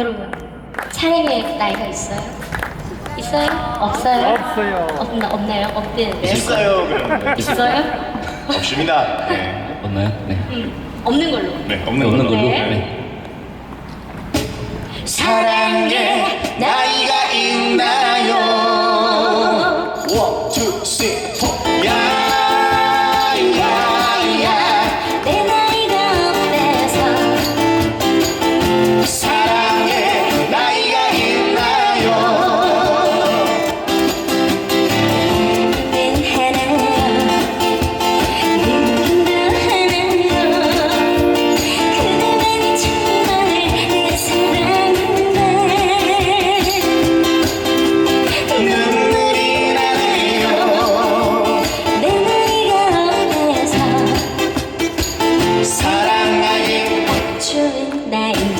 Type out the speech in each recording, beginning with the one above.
여러분 차림의 나이가 있어요? 있어요? 없어요? 없어요. 없나, 없나요? 없대는데. 있어요 그럼 있어요? 없습니다 네, 맞나요? 네. 음, 없는 걸로 네 없는 없는 걸로. 걸로. 네. 사랑의 나이가 night.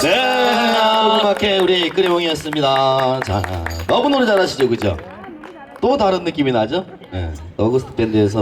네, 음악회 우리 끄레봉이었습니다. 자, 너무 노래 잘하시죠, 그죠? 또 다른 느낌이 나죠? 네, 어거스트 밴드에서